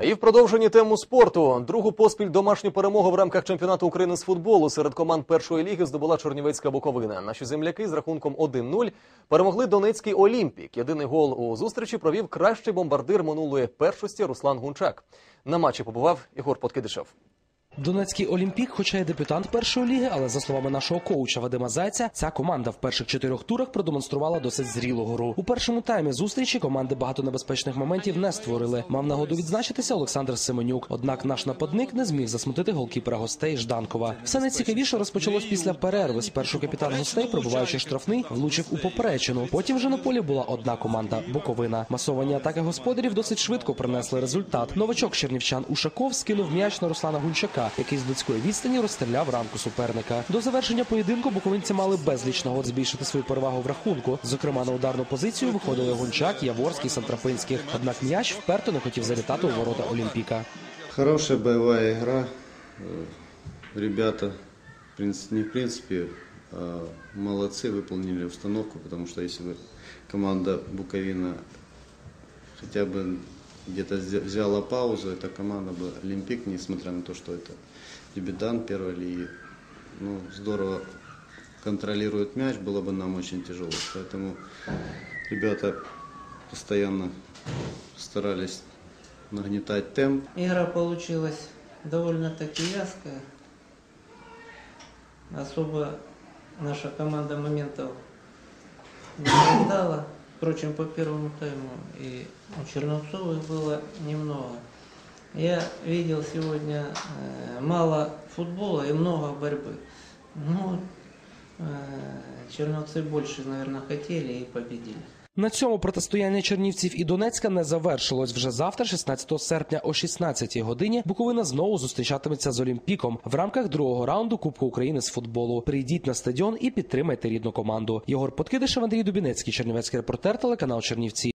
І в продовженні тему спорту другу поспіль домашню перемогу в рамках чемпіонату України з футболу серед команд першої ліги здобула Чернівецька Буковина. Наші земляки з рахунком 1-0 перемогли Донецький Олімпік. Єдиний гол у зустрічі провів кращий бомбардир минулої першості Руслан Гунчак. На матчі побував Ігор Подкидишев. Донецький Олімпік, хоча й дебютант першої ліги, але за словами нашого коуча Вадима Зайця, ця команда в перших чотирьох турах продемонструвала досить зрілу гру. У першому таймі зустрічі команди багато небезпечних моментів не створили. Мав нагоду відзначитися Олександр Семенюк. Однак наш нападник не зміг засмутити голкіпера гостей Жданкова. Все найцікавіше розпочалось після перерви. Спершу капітан гостей, пробуваючи штрафний, влучив у поперечину. Потім вже на полі була одна команда Буковина. Масовані атаки господарів досить швидко принесли результат. Новачок чернівчан Ушаков скинув м'яч на Руслана Гунчака, який з близької відстані розстріляв рамку суперника. До завершення поєдинку буковинці мали безліч нагод збільшити свою перевагу в рахунку. Зокрема, на ударну позицію виходили Гунчак, Яворський, Сантрапинських. Однак м'яч вперто не хотів залітати у ворота Олімпіка. Хорошая боевая игра. Э, Ребята, в принципе, не в принципе, а молодцы, выполнили установку, потому что если бы команда Буковина хотя бы Где-то взя- взяла паузу, эта команда бы Олимпик, несмотря на то, что это дебютант первой лиги, ну, здорово контролирует мяч, было бы нам очень тяжело. Поэтому ребята постоянно старались нагнетать темп. Игра получилась довольно-таки вязкая. Особо наша команда моментов не создала. Впрочем, по первому тайму и у Черновцовых было немного. Я видел сегодня э, мало футбола и много борьбы. Ну, э, Черновцы больше, наверное, хотели и победили. На цьому протистояння чернівців і Донецька не завершилось. Вже завтра, 16 серпня о 16 годині, Буковина знову зустрічатиметься з Олімпіком в рамках другого раунду Кубку України з футболу. Прийдіть на стадіон і підтримайте рідну команду. Єгор Подкидишев, Андрій Дубінецький, Чернівецький репортер, телеканал Чернівці.